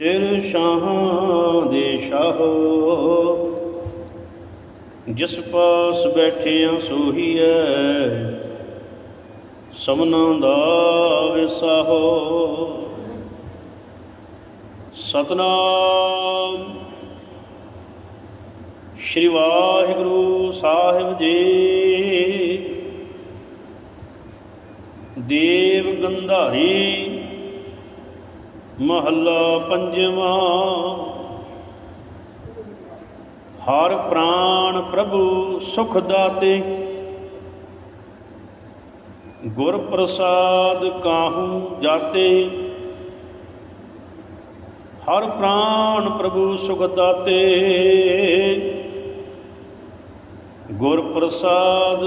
ਸਿਰ ਸ਼ਾਹਾਂ ਦੇ ਸ਼ਾਹੋ। ਜਿਸ ਪਾਸ ਬੈਠਿਆਂ ਸੋਹੀਐ, ਸਮਨਾ ਦਾ ਵਿਸਾਹੋ। ਸਤਨਾਮ ਸ਼੍ਰੀ ਵਾਹਿਗੁਰੂ ਸਾਹਿਬ ਜੀ। ਦੇਵ ਗੰਧਾਰੀ ਮਹੱਲਾ ਪੰਜਵਾਂ। ਹਰ ਪ੍ਰਾਣ ਪ੍ਰਭੂ ਸੁਖ ਦਾਤੇ, ਗੁਰ ਪ੍ਰਸਾਦ ਕਾਹੂ ਜਾਤੇ। ਹਰ ਪ੍ਰਾਣ ਪ੍ਰਭੂ ਸੁਖ ਦਾਤੇ, ਗੁਰ ਪ੍ਰਸਾਦ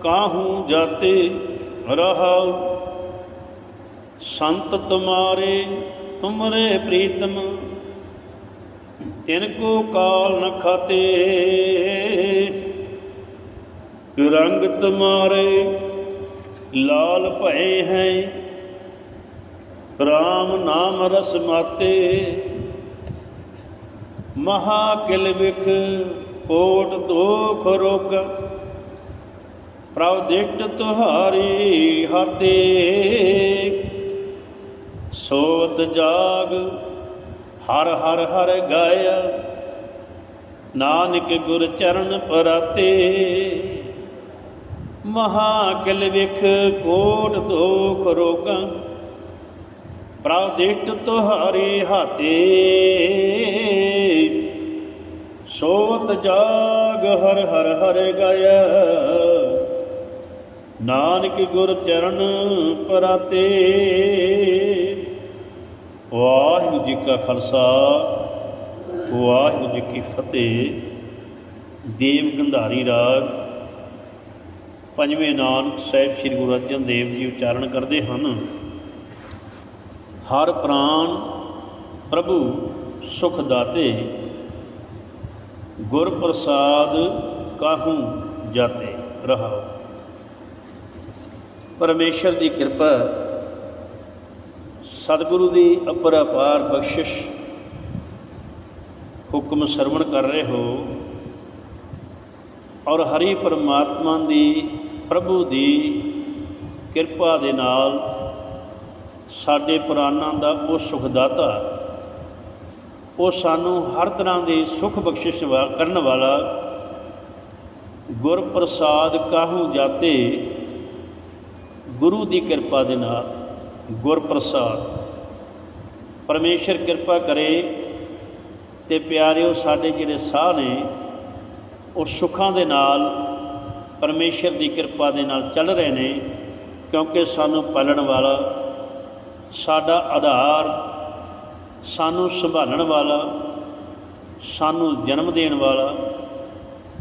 ਕਾਹੂ ਜਾਤੇ। ਰਹਾਉ ਸੰਤ ਤੁਮਾਰੇ ਤੁਮਰੇ ਪ੍ਰੀਤਮ, ਤਿਨ ਕੋ ਕਾਲ ਨ ਖਾਤੇ। ਰੰਗ ਤੁਮਾਰੇ ਲਾਲ ਭਏ ਹੈ RAM ਨਾਮ ਰਸ ਮਾਤੇ। ਮਹਾ ਕਿਲ ਵਿਖ ਕੋਟ ਦੋਖ ਰੋਗ, ਪ੍ਰਭ ਦਿਸ਼ਟ ਤੁਹਾਰੀ ਹਾਤੇ। ਸੋਤ ਜਾਗ, ਹਰ ਹਰ ਹਰ ਗਾਇਆ ਨਾਨਕ ਗੁਰ ਚਰਨ ਪਰਾਤੇ। ਮਹਾ ਕਿਲ ਵਿਖ ਕੋਟ ਦੋਖ ਰੋਗਾਂ ਪ੍ਰਭ ਦਿਸ਼ਟ ਹਾਤੇ। ਸੋਤ ਜਾਗ, ਹਰ ਹਰ ਹਰ ਗਾਇਆ ਨਾਨਕ ਗੁਰ ਚਰਨ ਪਰਾਤੇ। ਵਾਹਿਗੁਰੂ ਜੀ ਕਾ ਖਾਲਸਾ, ਵਾਹਿਗੁਰੂ ਜੀ ਕੀ ਫਤਿਹ। ਦੇਵ ਗੰਧਾਰੀ ਰਾਗ, ਪੰਜਵੇਂ ਨਾਨਕ ਸਾਹਿਬ ਸ੍ਰੀ ਗੁਰੂ ਅਰਜਨ ਦੇਵ ਜੀ ਉਚਾਰਨ ਕਰਦੇ ਹਨ। ਹਰ ਪ੍ਰਾਨ ਪ੍ਰਭੂ ਸੁਖ ਦਾਤੇ, ਗੁਰ ਪ੍ਰਸਾਦ ਕਾਹੂ ਜਾਤੇ, ਰਹਾਓ। ਪਰਮੇਸ਼ਰ ਦੀ ਕਿਰਪਾ ਸਤਿਗੁਰੂ ਦੀ ਅਪਰਪਾਰ ਬਖਸ਼ਿਸ਼ ਹੁਕਮ ਸਰਵਣ ਕਰ ਰਹੇ ਹੋ ਔਰ ਹਰੀ ਪਰਮਾਤਮਾ ਦੀ ਪ੍ਰਭੂ ਦੀ ਕਿਰਪਾ ਦੇ ਨਾਲ ਸਾਡੇ ਪ੍ਰਾਨਾਂ ਦਾ ਉਹ ਸੁਖਦਾਤਾ, ਉਹ ਸਾਨੂੰ ਹਰ ਤਰ੍ਹਾਂ ਦੀ ਸੁਖ ਬਖਸ਼ਿਸ਼ ਵਾ- ਕਰਨ ਵਾਲਾ ਗੁਰ ਪ੍ਰਸਾਦ ਕਾਹੂ ਜਾਤੇ ਗੁਰੂ ਦੀ ਕਿਰਪਾ ਦੇ ਨਾਲ ਗੁਰਪ੍ਰਸਾਦ। ਪਰਮੇਸ਼ਰ ਕਿਰਪਾ ਕਰੇ ਤੇ ਪਿਆਰਿਓ, ਸਾਡੇ ਜਿਹੜੇ ਸਾਹ ਨੇ, ਉਹ ਸੁੱਖਾਂ ਦੇ ਨਾਲ, ਪਰਮੇਸ਼ਰ ਦੀ ਕਿਰਪਾ ਦੇ ਨਾਲ ਚੱਲ ਰਹੇ ਨੇ, ਕਿਉਂਕਿ ਸਾਨੂੰ ਪਾਲਣ ਵਾਲਾ, ਸਾਡਾ ਆਧਾਰ ਸਾਨੂੰ ਸੰਭਾਲਣ ਵਾਲਾ, ਸਾਨੂੰ ਜਨਮ ਦੇਣ ਵਾਲਾ,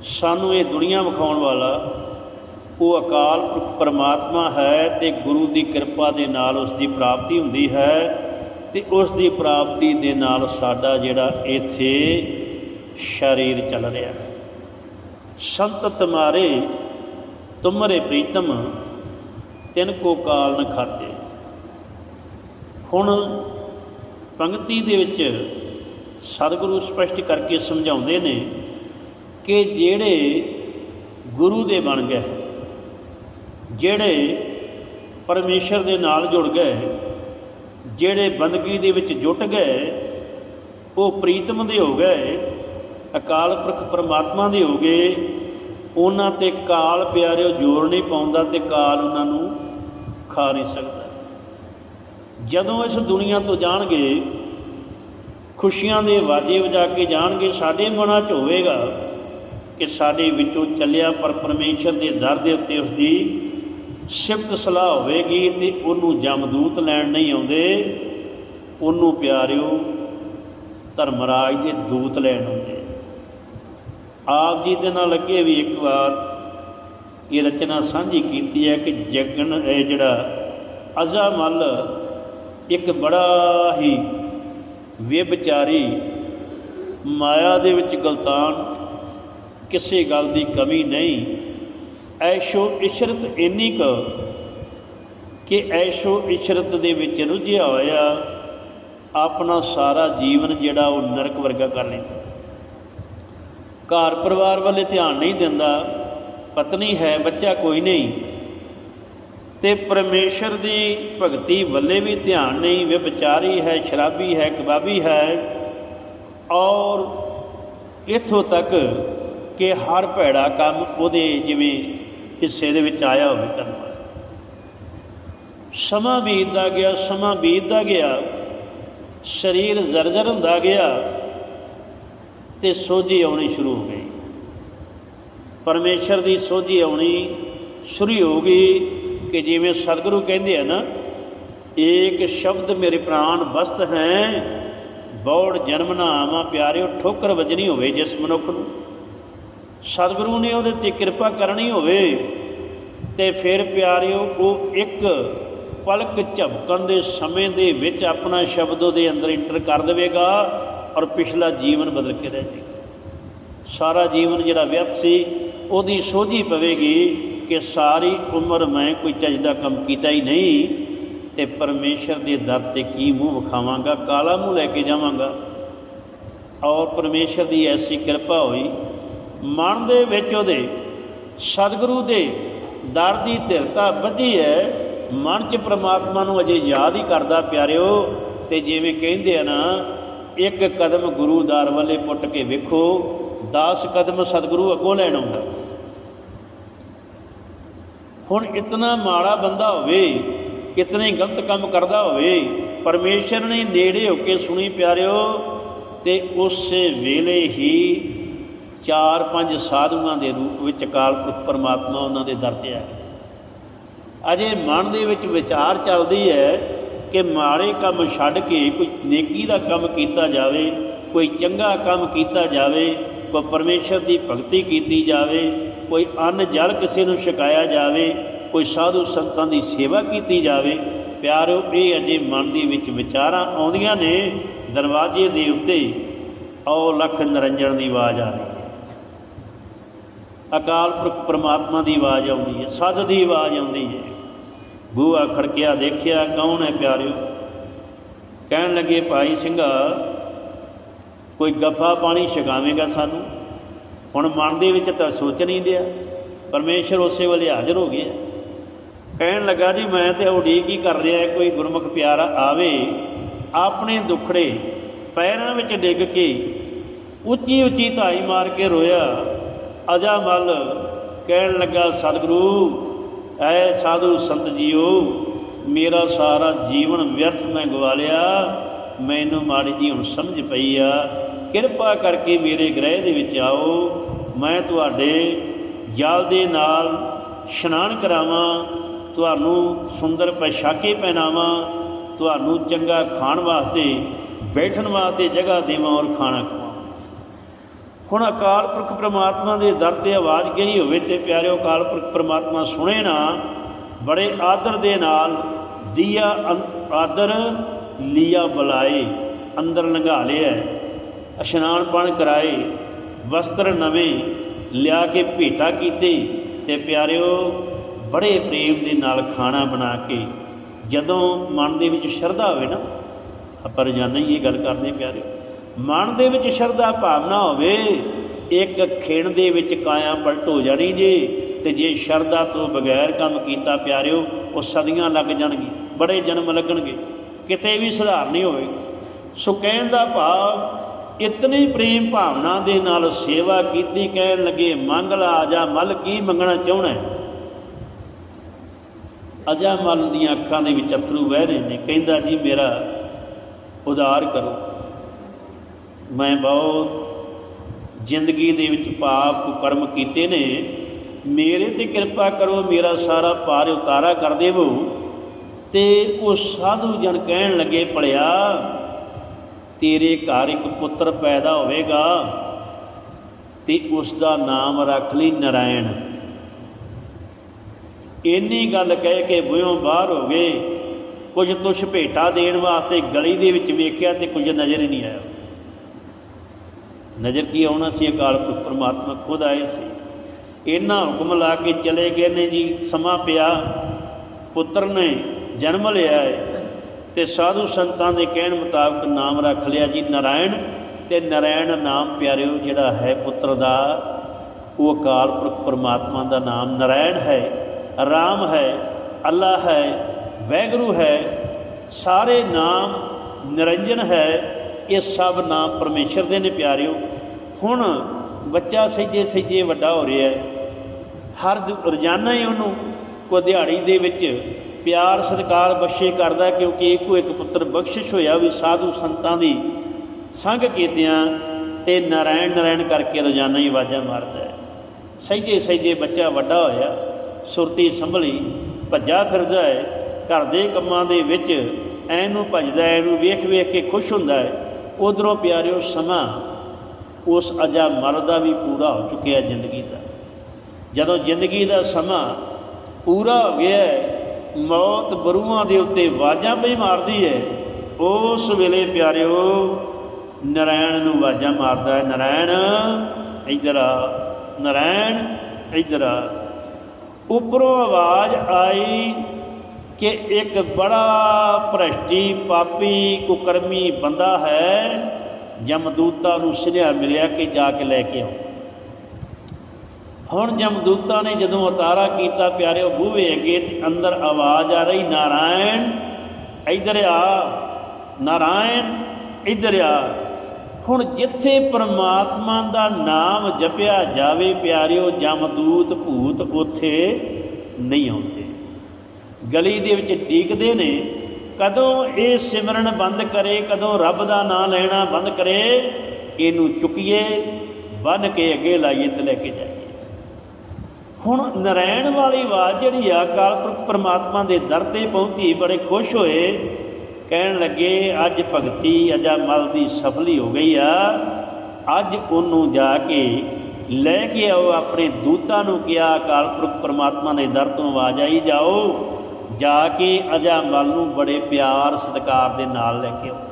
ਸਾਨੂੰ ਇਹ ਦੁਨੀਆ ਵਿਖਾਉਣ ਵਾਲਾ ਉਹ ਅਕਾਲ ਪੁਰਖ ਪਰਮਾਤਮਾ ਹੈ ਤੇ ਗੁਰੂ ਦੀ ਕਿਰਪਾ ਦੇ ਨਾਲ ਉਸ ਦੀ ਪ੍ਰਾਪਤੀ ਹੁੰਦੀ ਹੈ ਤੇ ਉਸ ਦੀ ਪ੍ਰਾਪਤੀ ਦੇ ਨਾਲ ਸਾਡਾ ਜਿਹੜਾ ਇੱਥੇ ਸਰੀਰ ਚੱਲ ਰਿਹਾ। ਸੰਤ ਤੁਮਾਰੇ ਤੁਮਰੇ ਪ੍ਰੀਤਮ ਤਿਨ ਕੋ ਕਾਲ ਨ ਖਾਤੇ। ਹੁਣ ਪੰਕਤੀ ਦੇ ਵਿੱਚ ਸਤਿਗੁਰੂ ਸਪਸ਼ਟ ਕਰਕੇ ਸਮਝਾਉਂਦੇ ਨੇ ਕਿ ਜਿਹੜੇ ਗੁਰੂ ਦੇ ਬਣ ਗਏ ਜਿਹੜੇ ਪਰਮੇਸ਼ਰ ਦੇ ਨਾਲ ਜੁੜ ਗਏ, ਜਿਹੜੇ ਬੰਦਗੀ ਦੇ ਵਿੱਚ ਜੁਟ ਗਏ, ਉਹ ਪ੍ਰੀਤਮ ਦੇ ਹੋ ਗਏ, ਅਕਾਲ ਪੁਰਖ ਪਰਮਾਤਮਾ ਦੇ ਹੋ ਗਏ, ਉਹਨਾਂ ਤੇ ਕਾਲ ਪਿਆਰਿਓ ਜੋਰ ਨਹੀਂ ਪਾਉਂਦਾ ਤੇ ਕਾਲ ਉਹਨਾਂ ਨੂੰ ਖਾ ਨਹੀਂ ਸਕਦਾ। ਜਦੋਂ ਇਸ ਦੁਨੀਆ ਤੋਂ ਜਾਣਗੇ, ਖੁਸ਼ੀਆਂ ਦੇ ਵਾਜੇ ਵਜਾ ਕੇ ਜਾਣਗੇ, ਸਾਡੇ ਮਨਾਂ 'ਚ ਹੋਵੇਗਾ ਕਿ ਸਾਡੇ ਵਿੱਚੋਂ ਚੱਲਿਆ ਪਰ ਪਰਮੇਸ਼ਰ ਦੇ ਦਰ ਦੇ ਉੱਤੇ ਉਸ ਦੀ ਸਿਫਤ ਸਲਾਹ ਹੋਵੇਗੀ ਤੇ ਉਹਨੂੰ ਜਮਦੂਤ ਲੈਣ ਨਹੀਂ ਆਉਂਦੇ, ਉਹਨੂੰ ਪਿਆਰਿਓ, ਧਰਮਰਾਜ ਦੇ ਦੂਤ ਲੈਣ ਆਉਂਦੇ। ਆਪ ਜੀ ਦੇ ਨਾਲ ਅੱਗੇ ਵੀ ਇੱਕ ਵਾਰ ਇਹ ਰਚਨਾ ਸਾਂਝੀ ਕੀਤੀ ਹੈ ਕਿ ਜਗਨ ਇਹ ਜਿਹੜਾ ਅਜ਼ਾਮਲ ਇੱਕ ਬੜਾ ਹੀ ਵਿਭਚਾਰੀ ਮਾਇਆ ਦੇ ਵਿੱਚ ਗਲਤਾਨ, ਕਿਸੇ ਗੱਲ ਦੀ ਕਮੀ ਨਹੀਂ ਐਸ਼ੋ ਇਸ਼ਰਤ ਇੰਨੀ ਕੁ ਕਿ ਐਸ਼ੋ ਇਸ਼ਰਤ ਦੇ ਵਿੱਚ ਰੁੱਝਿਆ ਹੋਇਆ ਆਪਣਾ ਸਾਰਾ ਜੀਵਨ ਜਿਹੜਾ ਉਹ ਨਰਕ ਵਰਗਾ ਕਰ ਲੈਂਦਾ। ਘਰ ਪਰਿਵਾਰ ਵੱਲੇ ਧਿਆਨ ਨਹੀਂ ਦਿੰਦਾ, ਪਤਨੀ ਹੈ, ਬੱਚਾ ਕੋਈ ਨਹੀਂ। ਤੇ ਪਰਮੇਸ਼ਰ ਦੀ ਭਗਤੀ ਵੱਲੇ ਵੀ ਧਿਆਨ ਨਹੀਂ ਵਿਚਾਰੀ ਹੈ, ਸ਼ਰਾਬੀ ਹੈ ਕਬਾਬੀ ਹੈ। ਔਰ ਇਥੋਂ ਤੱਕ ਕਿ ਹਰ ਭੈੜਾ ਕੰਮ ਉਹਦੇ ਜਿਵੇਂ ਹਿੱਸੇ ਦੇ ਵਿੱਚ ਆਇਆ ਹੋਵੇ ਕਰਨ ਵਾਸਤੇ। ਸਮਾਂ ਬੀਤਦਾ ਗਿਆ, ਸਮਾਂ ਬੀਤਦਾ ਗਿਆ। ਸਰੀਰ ਜ਼ਰਜ਼ਰ ਹੁੰਦਾ ਗਿਆ ਤੇ ਸੋਝੀ ਆਉਣੀ ਸ਼ੁਰੂ ਹੋ ਗਈ। ਪਰਮੇਸ਼ਰ ਦੀ ਸੋਝੀ ਆਉਣੀ ਸ਼ੁਰੂ ਹੋ ਗਈ ਕਿ ਜਿਵੇਂ ਸਤਿਗੁਰੂ ਕਹਿੰਦੇ ਆ ਨਾ, ਏਕ ਸ਼ਬਦ ਮੇਰੇ ਪ੍ਰਾਨ ਬਸਤ ਹੈ, ਬੌੜ ਜਨਮ ਨਾ ਆਵਾਂ ਪਿਆਰਿਓ, ਠੋਕਰ ਵਜਣੀ ਹੋਵੇ ਜਿਸ ਮਨੁੱਖ ਨੂੰ। ਸਤਿਗੁਰੂ ਨੇ ਉਹਦੇ ਤੇ ਕਿਰਪਾ ਕਰਨੀ ਹੋਵੇ ਤੇ ਫਿਰ ਪਿਆਰਿਓ, ਉਹ ਇੱਕ ਪਲਕ ਝਪਕਣ ਦੇ ਸਮੇਂ ਦੇ ਵਿੱਚ ਆਪਣਾ ਸ਼ਬਦ ਉਹਦੇ ਅੰਦਰ ਇੰਟਰ ਕਰ ਦੇਵੇਗਾ ਔਰ ਪਿਛਲਾ ਜੀਵਨ ਬਦਲ ਕੇ ਰਹਿ ਜਾਏਗਾ। ਸਾਰਾ ਜੀਵਨ ਜਿਹੜਾ ਵਿਅਰਥ ਸੀ, ਉਹਦੀ ਸੋਝੀ ਪਵੇਗੀ ਕਿ ਸਾਰੀ ਉਮਰ ਮੈਂ ਕੋਈ ਚੱਜ ਦਾ ਕੰਮ ਕੀਤਾ ਹੀ ਨਹੀਂ ਤੇ ਪਰਮੇਸ਼ਰ ਦੇ ਦਰ ਤੇ ਕੀ ਮੂੰਹ ਵਿਖਾਵਾਂਗਾ, ਕਾਲਾ ਮੂੰਹ ਲੈ ਕੇ ਜਾਵਾਂਗਾ। ਔਰ ਪਰਮੇਸ਼ਰ ਦੀ ਐਸੀ ਕਿਰਪਾ ਹੋਈ ਮਨ ਦੇ ਵਿੱਚ ਉਹਦੇ ਸਤਿਗੁਰੂ ਦੇ ਦਰ ਦੀ ਧਿਰਤਾ ਵਧੀ ਹੈ, ਮਨ 'ਚ ਪ੍ਰਮਾਤਮਾ ਨੂੰ ਅਜੇ ਯਾਦ ਹੀ ਕਰਦਾ ਪਿਆਰਿਓ, ਤੇ ਜਿਵੇਂ ਕਹਿੰਦੇ ਆ ਨਾ, ਇੱਕ ਕਦਮ ਗੁਰੂ ਦਰ ਵੱਲੇ ਪੁੱਟ ਕੇ ਵੇਖੋ 10 ਕਦਮ ਸਤਿਗੁਰੂ ਅੱਗੋਂ ਲੈਣ ਆਉਂਦਾ। ਹੁਣ ਇਤਨਾ ਮਾੜਾ ਬੰਦਾ ਹੋਵੇ ਇਤਨੇ ਗਲਤ ਕੰਮ ਕਰਦਾ ਹੋਵੇ, ਪਰਮੇਸ਼ਰ ਨੇ ਨੇੜੇ ਹੋ ਕੇ ਸੁਣੀ ਪਿਆਰਿਓ, ਤੇ ਉਸੇ ਵੇਲੇ ਹੀ ਚਾਰ ਪੰਜ ਸਾਧੂਆਂ ਦੇ ਰੂਪ ਵਿੱਚ ਅਕਾਲ ਪੁਰਖ ਪਰਮਾਤਮਾ ਉਹਨਾਂ ਦੇ ਦਰ ਤੇ ਆ ਗਿਆ। ਅਜੇ ਮਨ ਦੇ ਵਿੱਚ ਵਿਚਾਰ ਚੱਲਦੀ ਹੈ ਕਿ ਮਾੜੇ ਕੰਮ ਛੱਡ ਕੇ ਕੋਈ ਨੇਕੀ ਦਾ ਕੰਮ ਕੀਤਾ ਜਾਵੇ, ਕੋਈ ਚੰਗਾ ਕੰਮ ਕੀਤਾ ਜਾਵੇ, ਕੋਈ ਪਰਮੇਸ਼ਰ ਦੀ ਭਗਤੀ ਕੀਤੀ ਜਾਵੇ, ਕੋਈ ਅੰਨ ਜਲ ਕਿਸੇ ਨੂੰ ਛਕਾਇਆ ਜਾਵੇ, ਕੋਈ ਸਾਧੂ ਸੰਤਾਂ ਦੀ ਸੇਵਾ ਕੀਤੀ ਜਾਵੇ ਪਿਆਰਿਓ ਇਹ ਅਜੇ ਮਨ ਦੇ ਵਿੱਚ ਵਿਚਾਰਾਂ ਆਉਂਦੀਆਂ ਨੇ, ਦਰਵਾਜ਼ੇ ਦੇ ਉੱਤੇ ਔ ਲੱਖ ਨਰੰਜਣ ਦੀ ਆਵਾਜ਼ ਆ ਰਹੀ। ਅਕਾਲ ਪੁਰਖ ਪਰਮਾਤਮਾ ਦੀ ਆਵਾਜ਼ ਆਉਂਦੀ ਹੈ ਸੱਦ ਦੀ ਆਵਾਜ਼ ਆਉਂਦੀ ਹੈ। ਬੂਹਾ ਖੜਕਿਆ ਦੇਖਿਆ ਕੌਣ ਹੈ ਪਿਆਰਿਓ? ਕਹਿਣ ਲੱਗੇ, ਭਾਈ ਸਿੰਘਾ, ਕੋਈ ਗੱਫਾ ਪਾਣੀ ਛਕਾਵੇਂਗਾ ਸਾਨੂੰ? ਹੁਣ ਮਨ ਦੇ ਵਿੱਚ ਤਾਂ ਸੋਚ ਨਹੀਂ ਰਿਹਾ, ਪਰਮੇਸ਼ਰ ਉਸੇ ਵੇਲੇ ਹਾਜ਼ਰ ਹੋ ਗਿਆ। ਕਹਿਣ ਲੱਗਾ, ਜੀ, ਮੈਂ ਤੇ ਉਡੀਕ ਹੀ ਕਰ ਰਿਹਾ ਕੋਈ ਗੁਰਮੁਖ ਪਿਆਰਾ ਆਵੇ, ਆਪਣੇ ਦੁਖੜੇ ਪੈਰਾਂ ਵਿੱਚ ਡਿੱਗ ਕੇ ਉੱਚੀ ਉੱਚੀ ਧਾਈ ਮਾਰ ਕੇ ਰੋਇਆ ਅਜਾ ਮਲ ਕਹਿਣ ਲੱਗਾ, ਸਤਿਗੁਰੂ, ਐ ਸਾਧੂ ਸੰਤ ਜੀਓ, ਮੇਰਾ ਸਾਰਾ ਜੀਵਨ ਵਿਅਰਥ ਮੈਂ ਗਵਾ ਲਿਆ ਮੈਨੂੰ ਮਾੜੀ ਜੀ ਹੁਣ ਸਮਝ ਪਈ ਆ। ਕਿਰਪਾ ਕਰਕੇ ਮੇਰੇ ਗ੍ਰਹਿ ਦੇ ਵਿੱਚ ਆਓ, ਮੈਂ ਤੁਹਾਡੇ ਜਲ ਦੇ ਨਾਲ ਇਸ਼ਨਾਨ ਕਰਾਵਾਂ, ਤੁਹਾਨੂੰ ਸੁੰਦਰ ਪੋਸ਼ਾਕੇ ਪਹਿਨਾਵਾਂ, ਤੁਹਾਨੂੰ ਚੰਗਾ ਖਾਣ ਵਾਸਤੇ, ਬੈਠਣ ਵਾਸਤੇ ਜਗ੍ਹਾ ਦੇਵਾਂ ਔਰ ਖਾਣਾ ਖਵਾਵਾਂ। ਹੁਣ ਅਕਾਲ ਪੁਰਖ ਪ੍ਰਮਾਤਮਾ ਦੇ ਦਰ ਤੇ ਆਵਾਜ਼ ਗਈ ਹੋਵੇ ਤੇ ਪਿਆਰਿਓ ਅਕਾਲ ਪੁਰਖ ਪ੍ਰਮਾਤਮਾ ਸੁਣੇ ਨਾ, ਬੜੇ ਆਦਰ ਦੇ ਨਾਲ ਦੀਆ ਆਦਰ ਲੀਆ ਬੁਲਾਏ, ਅੰਦਰ ਲੰਘਾ ਲਿਆ ਇਸ਼ਨਾਨ ਪਾਣ ਕਰਾਏ, ਵਸਤਰ ਨਵੇਂ ਲਿਆ ਕੇ ਭੇਟਾ ਕੀਤੇ ਤੇ ਪਿਆਰਿਓ ਬੜੇ ਪ੍ਰੇਮ ਦੇ ਨਾਲ ਖਾਣਾ ਬਣਾ ਕੇ ਜਦੋਂ ਮਨ ਦੇ ਵਿੱਚ ਸ਼ਰਧਾ ਹੋਵੇ ਨਾ, ਆਪਾਂ ਰੋਜ਼ਾਨਾ ਹੀ ਇਹ ਗੱਲ ਕਰਦੇ ਪਿਆਰਿਓ। ਮਨ ਦੇ ਵਿੱਚ ਸ਼ਰਧਾ ਭਾਵਨਾ ਹੋਵੇ, ਇੱਕ ਖਿਣ ਦੇ ਵਿੱਚ ਕਾਇਆ ਪਲਟ ਹੋ ਜਾਣੀ ਜੇ, ਤੇ ਜੇ ਸ਼ਰਧਾ ਤੋਂ ਬਗੈਰ ਕੰਮ ਕੀਤਾ ਪਿਆਰਿਓ, ਉਹ ਸਦੀਆਂ ਲੱਗ ਜਾਣਗੀਆਂ, ਬੜੇ ਜਨਮ ਲੱਗਣਗੇ, ਕਿਤੇ ਵੀ ਸੁਧਾਰ ਨਹੀਂ ਹੋਵੇਗਾ। ਸੋ ਕਹਿਣ ਦਾ ਭਾਵ, ਇਤਨੀ ਪ੍ਰੇਮ ਭਾਵਨਾ ਦੇ ਨਾਲ ਸੇਵਾ ਕੀਤੀ ਕਹਿਣ ਲੱਗੇ, ਮੰਗ ਲਾ ਜਾ ਮਲ ਕੀ ਮੰਗਣਾ ਚਾਹਣਾ ਅਜਾ ਮਲ ਦੀਆਂ ਅੱਖਾਂ ਦੇ ਵਿੱਚ ਅਥਰੂ ਵਹਿ ਰਹੇ ਨੇ, ਕਹਿੰਦਾ ਜੀ ਮੇਰਾ ਉਦਾਰ ਕਰੋ। ਮੈਂ ਬਹੁਤ ਜ਼ਿੰਦਗੀ ਦੇ ਵਿੱਚ ਪਾਪ ਕੁਕਰਮ ਕੀਤੇ ਨੇ। ਮੇਰੇ ਤੇ ਕਿਰਪਾ ਕਰੋ, ਮੇਰਾ ਸਾਰਾ ਪਾਰ ਉਤਾਰਾ ਕਰ ਦੇਵੋ। ਤੇ ਉਹ ਸਾਧੂ ਜਨ ਕਹਿਣ ਲੱਗੇ, ਭਲਿਆ, ਤੇਰੇ ਘਰ ਇੱਕ ਪੁੱਤਰ ਪੈਦਾ ਹੋਵੇਗਾ ਤੇ ਉਸ ਦਾ ਨਾਮ ਰੱਖ ਲਈ ਨਰਾਇਣ। ਇੰਨੀ ਗੱਲ ਕਹਿ ਕੇ ਬੁਇਓਂ ਬਾਹਰ ਹੋ ਗਏ। ਕੁਝ ਤੁਛ ਭੇਟਾ ਦੇਣ ਵਾਸਤੇ ਗਲੀ ਦੇ ਵਿੱਚ ਵੇਖਿਆ ਤੇ ਕੁਝ ਨਜ਼ਰ ਹੀ ਨਹੀਂ ਆਇਆ। ਨਜ਼ਰ ਕੀ ਆਉਣਾ ਸੀ, ਅਕਾਲ ਪੁਰਖ ਪਰਮਾਤਮਾ ਖੁਦ ਆਏ ਸੀ। ਇਹਨਾਂ ਹੁਕਮ ਲਾ ਕੇ ਚਲੇ ਗਏ ਨੇ ਜੀ। ਸਮਾਂ ਪਿਆ, ਪੁੱਤਰ ਨੇ ਜਨਮ ਲਿਆ ਹੈ ਤੇ ਸਾਧੂ ਸੰਤਾਂ ਦੇ ਕਹਿਣ ਮੁਤਾਬਕ ਨਾਮ ਰੱਖ ਲਿਆ ਜੀ। ਨਾਰਾਇਣ ਤੇ ਨਾਰਾਇਣ ਨਾਮ ਪਿਆਰਿਓ, ਜਿਹੜਾ ਹੈ ਪੁੱਤਰ ਦਾ, ਉਹ ਅਕਾਲ ਪੁਰਖ ਪਰਮਾਤਮਾ ਦਾ ਨਾਮ ਨਾਰਾਇਣ ਹੈ, ਰਾਮ ਹੈ, ਅੱਲਾ ਹੈ, ਵੈਗਰੂ ਹੈ, ਸਾਰੇ ਨਾਮ ਨਿਰੰਜਨ ਹੈ। ਇਹ ਸਭ ਨਾਮ ਪਰਮੇਸ਼ਰ ਦੇ ਨੇ ਪਿਆਰਿਓ। ਹੁਣ ਬੱਚਾ ਸਹਿਜੇ ਸਹਿਜੇ ਵੱਡਾ ਹੋ ਰਿਹਾ ਹਰ ਦ- ਰੋਜ਼ਾਨਾ ਹੀ ਉਹਨੂੰ ਕੋ ਦਿਹਾੜੀ ਦੇ ਵਿੱਚ ਪਿਆਰ ਸਤਿਕਾਰ ਬਖਸ਼ੇ ਕਰਦਾ ਕਿਉਂਕਿ ਇੱਕੋ ਇੱਕ ਪੁੱਤਰ ਬਖਸ਼ਿਸ਼ ਹੋਇਆ ਵੀ ਸਾਧੂ ਸੰਤਾਂ ਦੀ ਸੰਗ ਕੀਤਿਆਂ ਤੇ ਨਾਰਾਇਣ ਨਾਰਾਇਣ ਕਰਕੇ ਰੋਜ਼ਾਨਾ ਹੀ ਆਵਾਜ਼ਾਂ ਮਾਰਦਾ ਹੈ। ਸਹਿਜੇ ਸਹਿਜੇ ਬੱਚਾ ਵੱਡਾ ਹੋਇਆ, ਸੁਰਤੀ ਸੰਭਲੀ, ਭੱਜਾ ਫਿਰਦਾ ਹੈ। ਘਰ ਦੇ ਕੰਮਾਂ ਦੇ ਵਿੱਚ ਐ ਨੂੰ ਭੱਜਦਾ, ਐ ਵੇਖ ਵੇਖ ਕੇ ਖੁਸ਼ ਹੁੰਦਾ ਹੈ। ਉਧਰੋਂ ਪਿਆਰਿਓ, ਸਮਾਂ ਉਸ ਅਜਾ ਮਰ ਦਾ ਵੀ ਪੂਰਾ ਹੋ ਚੁੱਕਿਆ ਜ਼ਿੰਦਗੀ ਦਾ। ਜਦੋਂ ਜ਼ਿੰਦਗੀ ਦਾ ਸਮਾਂ ਪੂਰਾ ਹੋ ਗਿਆ ਮੌਤ ਬਰੂਹਾਂ ਦੇ ਉੱਤੇ ਵਾਜਾਂ ਪਈ ਮਾਰਦੀ ਹੈ, ਉਸ ਵੇਲੇ ਪਿਆਰਿਓ ਨਰਾਇਣ ਨੂੰ ਵਾਜਾਂ ਮਾਰਦਾ ਹੈ ਨਰਾਇਣ ਇੱਧਰ ਆ ਨਰਾਇਣ ਇੱਧਰ ਆ। ਉੱਪਰੋਂ ਆਵਾਜ਼ ਆਈ ਕਿ ਇੱਕ ਬੜਾ ਭ੍ਰਸ਼ਟੀ ਪਾਪੀ ਕੁਕਰਮੀ ਬੰਦਾ ਹੈ, ਜਮਦੂਤਾਂ ਨੂੰ ਸੁਨੇਹਾ ਮਿਲਿਆ ਕਿ ਜਾ ਕੇ ਲੈ ਕੇ ਆਓ। ਹੁਣ ਜਮਦੂਤਾਂ ਨੇ ਜਦੋਂ ਉਤਾਰਾ ਕੀਤਾ, ਪਿਆਰਿਓ ਬੂਹੇ ਅੱਗੇ ਤੇ ਅੰਦਰ ਆਵਾਜ਼ ਆ ਰਹੀ, ਨਾਰਾਇਣ, ਇੱਧਰ ਆ, ਨਾਰਾਇਣ, ਇੱਧਰ ਆ। ਹੁਣ ਜਿੱਥੇ ਪਰਮਾਤਮਾ ਦਾ ਨਾਮ ਜਪਿਆ ਜਾਵੇ, ਪਿਆਰਿਓ ਜਮਦੂਤ ਭੂਤ ਉੱਥੇ ਨਹੀਂ ਆਉਂਦੇ। ਗਲੀ ਦੇ ਵਿੱਚ ਟੀਕਦੇ ਨੇ, ਕਦੋਂ ਇਹ ਸਿਮਰਨ ਬੰਦ ਕਰੇ, ਕਦੋਂ ਰੱਬ ਦਾ ਨਾਮ ਲੈਣਾ ਬੰਦ ਕਰੇ, ਇਹਨੂੰ ਚੁੱਕੀਏ ਬੰਨ ਕੇ ਅੱਗੇ ਲਾਈਏ ਤੇ ਲੈ ਕੇ ਜਾਈਏ। ਹੁਣ ਨਰਾਇਣ ਵਾਲੀ ਆਵਾਜ਼ ਜਿਹੜੀ ਆ ਕਾਲ ਪੁਰਖ ਪਰਮਾਤਮਾ ਦੇ ਦਰ ਤੇ ਪਹੁੰਚੀ, ਬੜੇ ਖੁਸ਼ ਹੋਏ, ਕਹਿਣ ਲੱਗੇ, ਅੱਜ ਭਗਤੀ, ਅਜਾ ਮਲ ਦੀ ਸਫਲੀ ਹੋ ਗਈ ਆ, ਅੱਜ ਉਹਨੂੰ ਜਾ ਕੇ ਲੈ ਕੇ ਆਓ, ਆਪਣੇ ਦੂਤਾਂ ਨੂੰ ਕਿਹਾ ਕਾਲ ਪੁਰਖ ਪਰਮਾਤਮਾ ਦੇ ਦਰ ਤੋਂ ਆਵਾਜ਼ ਆਈ, ਜਾਓ ਜਾ ਕੇ ਅਜਾਮਲ ਨੂੰ ਬੜੇ ਪਿਆਰ ਸਤਿਕਾਰ ਦੇ ਨਾਲ ਲੈ ਕੇ ਆਉਂਦੇ।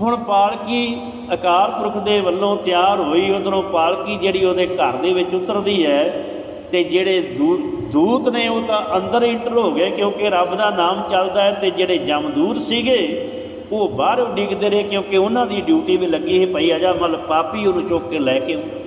ਹੁਣ ਪਾਲਕੀ ਅਕਾਲ ਪੁਰਖ ਦੇ ਵੱਲੋਂ ਤਿਆਰ ਹੋਈ ਉਧਰੋਂ ਪਾਲਕੀ ਜਿਹੜੀ ਉਹਦੇ ਘਰ ਦੇ ਵਿੱਚ ਉਤਰਦੀ ਹੈ ਤੇ ਜਿਹੜੇ ਦੂ- ਦੂਤ ਨੇ ਉਹ ਤਾਂ ਅੰਦਰ ਇੰਟਰ ਹੋ ਗਏ ਕਿਉਂਕਿ ਰੱਬ ਦਾ ਨਾਮ ਚੱਲਦਾ ਹੈ ਤੇ ਜਿਹੜੇ ਜਮਦੂਰ ਸੀਗੇ ਉਹ ਬਾਹਰ ਉਡੀਕਦੇ ਰਹੇ ਕਿਉਂਕਿ ਉਹਨਾਂ ਦੀ ਡਿਊਟੀ ਵੀ ਲੱਗੀ ਸੀ, ਭਈ ਅਜਾ ਮਲ ਪਾਪੀ ਉਹਨੂੰ ਚੁੱਕ ਕੇ ਲੈ ਕੇ ਆਉਂਦੇ।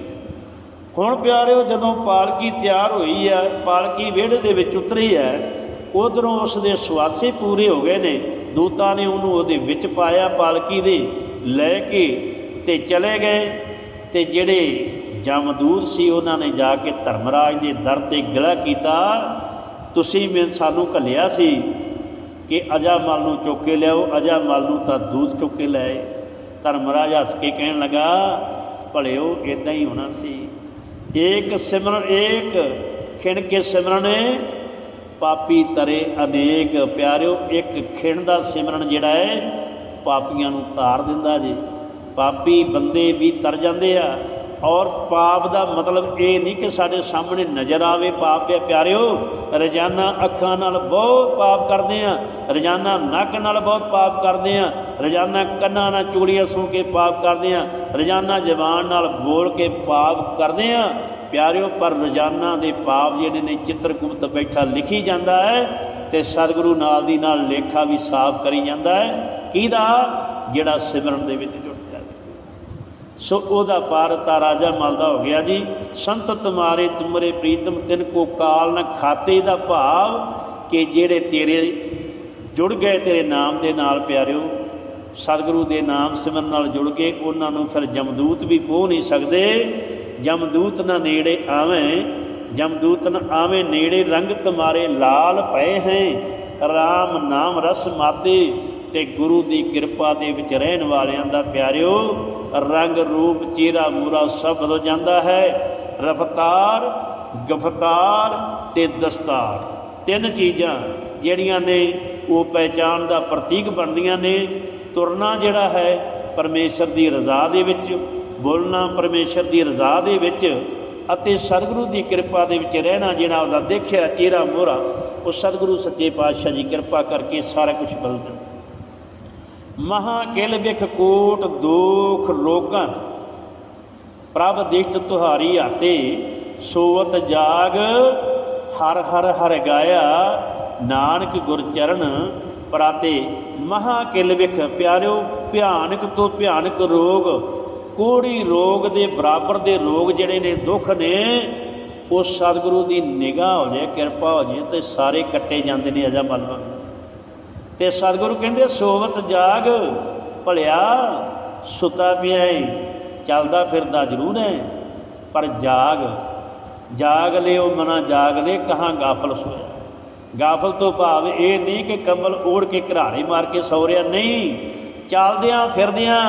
ਹੁਣ ਪਿਆਰਿਓ, ਜਦੋਂ ਪਾਲਕੀ ਤਿਆਰ ਹੋਈ ਹੈ, ਪਾਲਕੀ ਵਿਹੜੇ ਦੇ ਵਿੱਚ ਉਤਰੀ ਹੈ, ਉਧਰੋਂ ਉਸ ਦੇ ਸਵਾਸੇ ਪੂਰੇ ਹੋ ਗਏ ਨੇ। ਦੂਤਾਂ ਨੇ ਉਹਨੂੰ ਉਹਦੇ ਵਿੱਚ ਪਾਇਆ ਪਾਲਕੀ ਦੇ, ਲੈ ਕੇ ਤੇ ਚਲੇ ਗਏ। ਤੇ ਜਿਹੜੇ ਜਮਦੂਤ ਸੀ, ਉਹਨਾਂ ਨੇ ਜਾ ਕੇ ਧਰਮਰਾਜ ਦੇ ਦਰ ਤੇ ਗਿਲਾ ਕੀਤਾ। ਤੁਸੀਂ ਮੈਂ, ਸਾਨੂੰ ਘੱਲਿਆ ਸੀ ਕਿ ਅਜਾਮਲ ਨੂੰ ਚੁੱਕ ਕੇ ਲਿਆਓ ਅਜਾਮਲ ਨੂੰ ਤਾਂ ਦੂਤ ਚੁੱਕ ਕੇ ਲੈ ਧਰਮਰਾਜ ਹੱਸ ਕੇ ਕਹਿਣ ਲੱਗਾ, ਭਲਿਓ ਇਦਾਂ ਹੀ ਹੋਣਾ ਸੀ। ਏਕ ਸਿਮਰਨ, ਏਕ ਖਿਣ ਕੇ ਸਿਮਰਨ ਪਾਪੀ ਤਰੇ ਅਨੇਕ। ਪਿਆਰਿਓ, ਇੱਕ ਖਿਣ ਦਾ ਸਿਮਰਨ ਜਿਹੜਾ ਹੈ ਪਾਪੀਆਂ ਨੂੰ ਤਾਰ ਦਿੰਦਾ ਜੀ। ਪਾਪੀ ਬੰਦੇ ਵੀ ਤਰ ਜਾਂਦੇ ਆ ਔਰ ਪਾਪ ਦਾ ਮਤਲਬ ਇਹ ਨਹੀਂ ਕਿ ਸਾਡੇ ਸਾਹਮਣੇ ਨਜ਼ਰ ਆਵੇ ਪਾਪ ਹੈ। ਪਿਆਰਿਓ, ਰੋਜ਼ਾਨਾ ਅੱਖਾਂ ਨਾਲ ਬਹੁਤ ਪਾਪ ਕਰਦੇ ਆ ਰੋਜ਼ਾਨਾ ਨੱਕ ਨਾਲ ਬਹੁਤ ਪਾਪ ਕਰਦੇ ਆ ਰੋਜ਼ਾਨਾ ਕੰਨਾਂ ਨਾਲ ਚੂੜੀਆਂ ਸੂ ਕੇ ਪਾਪ ਕਰਦੇ ਆ ਰੋਜ਼ਾਨਾ ਜ਼ਬਾਨ ਨਾਲ ਬੋਲ ਕੇ ਪਾਪ ਕਰਦੇ ਆ ਪਿਆਰਿਓ, ਪਰ ਰੋਜ਼ਾਨਾ ਦੇ ਪਾਪ ਜਿਹੜੇ ਨੇ ਚਿੱਤਰਗੁਪਤ ਬੈਠਾ ਲਿਖੀ ਜਾਂਦਾ ਹੈ ਤੇ ਸਤਿਗੁਰੂ ਨਾਲ ਦੀ ਨਾਲ ਲੇਖਾ ਵੀ ਸਾਫ਼ ਕਰੀ ਜਾਂਦਾ ਹੈ। ਕਿਹਦਾ? ਜਿਹੜਾ ਸਿਮਰਨ ਦੇ ਵਿੱਚ ਜੁੜ ਸੋ ਉਹਦਾ ਪਾਰ ਪਾਰਤਾ ਰਾਜਾ ਮਲਦਾ ਹੋ ਗਿਆ ਜੀ। ਸੰਤ ਤੁਮਾਰੇ ਤੁਮਰੇ ਪ੍ਰੀਤਮ ਤਿਨ ਕੋ ਕਾਲ ਨ ਖਾਤੇ ਦਾ ਭਾਵ ਕਿ ਜਿਹੜੇ ਤੇਰੇ ਜੁੜ ਗਏ ਤੇਰੇ ਨਾਮ ਦੇ ਨਾਲ ਪਿਆਰਿਓ, ਸਤਿਗੁਰੂ ਦੇ ਨਾਮ ਸਿਮਰਨ ਨਾਲ ਜੁੜ ਗਏ ਉਹਨਾਂ ਨੂੰ ਫਿਰ ਜਮਦੂਤ ਵੀ ਪੋਹ ਨਹੀਂ ਸਕਦੇ। ਜਮਦੂਤ ਨਾ ਨੇੜੇ ਆਵੇਂ, ਜਮਦੂਤ ਨਾ ਆਵੇਂ ਨੇੜੇ ਰੰਗ ਤੁਮਾਰੇ ਲਾਲ ਪਏ ਹੈ। RAM ਨਾਮ ਰਸ ਮਾਤੇ ਤੇ ਗੁਰੂ ਦੀ ਕਿਰਪਾ ਦੇ ਵਿੱਚ ਰਹਿਣ ਵਾਲਿਆਂ ਦਾ ਪਿਆਰਿਓ, ਰੰਗ ਰੂਪ, ਚਿਹਰਾ ਮੂਰਾ ਸਭ ਬਦਲ ਜਾਂਦਾ ਹੈ। ਰਫਤਾਰ, ਗਫਤਾਰ ਤੇ ਦਸਤਾਰ। ਤਿੰਨ ਚੀਜ਼ਾਂ ਜਿਹੜੀਆਂ ਨੇ, ਉਹ ਪਹਿਚਾਨ ਦਾ ਪ੍ਰਤੀਕ ਬਣਦੀਆਂ ਨੇ। ਤੁਰਨਾ ਜਿਹੜਾ ਹੈ, ਪਰਮੇਸ਼ਰ ਦੀ ਰਜ਼ਾ ਦੇ ਵਿੱਚ, ਬੋਲਣਾ ਪਰਮੇਸ਼ਰ ਦੀ ਰਜ਼ਾ ਦੇ ਵਿੱਚ ਅਤੇ ਸਤਿਗੁਰੂ ਦੀ ਕਿਰਪਾ ਦੇ ਵਿੱਚ ਰਹਿਣਾ ਜਿਹੜਾ ਉਹਦਾ ਦੇਖਿਆ ਚਿਹਰਾ ਮੋਹਰਾ, ਉਹ ਸਤਿਗੁਰੂ ਸੱਚੇ ਪਾਤਸ਼ਾਹ ਜੀ ਕਿਰਪਾ ਕਰਕੇ ਸਾਰਾ ਕੁਝ ਬਦਲ ਦਿੰਦਾ। ਮਹਾ ਕਿਲ ਵਿਖ ਕੋਟ ਦੋਖ ਰੋਗਾਂ। ਪ੍ਰਭ ਦਿਸ਼ਟ ਤੁਹਾਰੀ ਆਤੇ, ਸੋਵਤ ਜਾਗ, ਹਰ ਹਰ ਹਰ ਗਾਇਆ, ਨਾਨਕ ਗੁਰ ਚਰਨ ਪਰਾਤੇ। ਮਹਾ ਕਿਲ ਵਿਖ ਪਿਆਰਿਓ, ਭਿਆਨਕ ਤੋਂ ਭਿਆਨਕ ਰੋਗ। ਕੋੜੀ ਰੋਗ ਦੇ ਬਰਾਬਰ ਦੇ ਰੋਗ ਜਿਹੜੇ ਨੇ ਦੁੱਖ ਨੇ, ਉਹ ਸਤਿਗੁਰੂ ਦੀ ਨਿਗਾਹ ਹੋ ਜਾਏ, ਕਿਰਪਾ ਹੋ ਜਾਏ ਤੇ ਸਾਰੇ ਕੱਟੇ ਜਾਂਦੇ ਨੇ ਅਜਾ ਮਲਵਾ ਤੇ ਸਤਿਗੁਰੂ ਕਹਿੰਦੇ, ਸੋਵਤ ਜਾਗ, ਭਲਿਆ, ਸੁਤਾ ਪਿਆ ਏ, ਚੱਲਦਾ ਫਿਰਦਾ ਜ਼ਰੂਰ ਹੈ ਪਰ ਜਾਗ ਜਾਗ ਲਿਓ ਮਨਾ, ਜਾਗ ਲੈ ਕਹਾਂ ਗਾਫਲ ਸੋਇਆ? ਗਾਫਲ ਤੋਂ ਭਾਵ ਇਹ ਨਹੀਂ ਕਿ ਕੰਬਲ ਓੜ ਕੇ ਘਰਾੜੇ ਮਾਰ ਕੇ ਸੌ ਰਿਹਾ, ਨਹੀਂ। ਚੱਲਦਿਆਂ ਫਿਰਦਿਆਂ,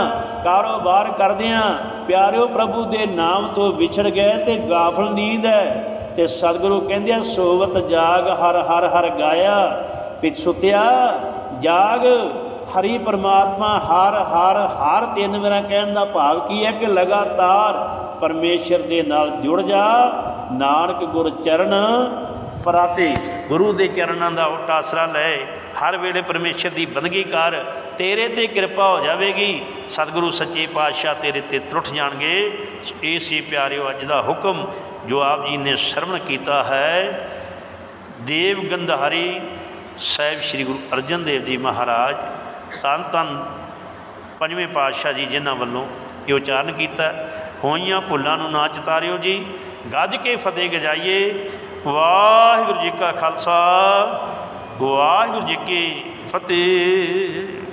ਕਾਰੋਬਾਰ ਕਰਦਿਆਂ, ਪਿਆਰਿਓ ਪ੍ਰਭੂ ਦੇ ਨਾਮ ਤੋਂ ਵਿਛੜ ਗਏ ਤੇ ਗਾਫਲ ਨੀਂਦ ਹੈ। ਤੇ ਸਤਿਗੁਰੂ ਕਹਿੰਦੇ ਆ, ਸੋਵਤ ਜਾਗ, ਹਰ ਹਰ ਹਰ ਗਾਇਆ, ਪਿਛ ਸੁਤਿਆ ਜਾਗ, ਹਰੀ ਪਰਮਾਤਮਾ, ਹਰ ਹਰ ਹਰ ਤਿੰਨ ਮੇਰਾ ਕਹਿਣ ਦਾ ਭਾਵ ਕੀ ਹੈ ਕਿ ਲਗਾਤਾਰ ਪਰਮੇਸ਼ਰ ਦੇ ਨਾਲ ਜੁੜ ਜਾ, ਨਾਨਕ ਗੁਰ ਚਰਨ ਪਰਾਤੇ, ਗੁਰੂ ਦੇ ਚਰਨਾਂ ਦਾ ਉਲਟ ਆਸਰਾ ਲੈ, ਹਰ ਵੇਲੇ ਪਰਮੇਸ਼ਰ ਦੀ ਬੰਦਗੀ ਕਰ, ਤੇਰੇ ਤੇ ਕਿਰਪਾ ਹੋ ਜਾਵੇਗੀ। ਸਤਿਗੁਰੂ ਸੱਚੇ ਪਾਤਸ਼ਾਹ ਤੇਰੇ ਤੇ ਟੁੱਟ ਜਾਣਗੇ। ਇਹ ਸੀ ਪਿਆਰਿਓ, ਅੱਜ ਦਾ ਹੁਕਮ ਜੋ ਆਪ ਜੀ ਨੇ ਸ਼ਰਵਣ ਕੀਤਾ ਹੈ। ਦੇਵ ਗੰਧਾਰੀ ਸਾਹਿਬ ਸ੍ਰੀ ਗੁਰੂ ਅਰਜਨ ਦੇਵ ਜੀ ਮਹਾਰਾਜ ਤਨ ਤਨ ਪੰਜਵੇਂ ਪਾਤਸ਼ਾਹ ਜੀ ਜਿਨ੍ਹਾਂ ਵੱਲੋਂ ਇਹ ਉਚਾਰਨ ਕੀਤਾ ਹੋਈਆਂ ਭੁੱਲਾਂ ਨੂੰ ਨਾ ਚਤਾਰਿਓ ਜੀ, ਗੱਜ ਕੇ ਫਤਿਹ ਗਜਾਈਏ। ਵਾਹਿਗੁਰੂ ਜੀ ਕਾ ਖਾਲਸਾ, ਵਾਹਿਗੁਰੂ ਜੀ ਕੀ ਫਤਿਹ।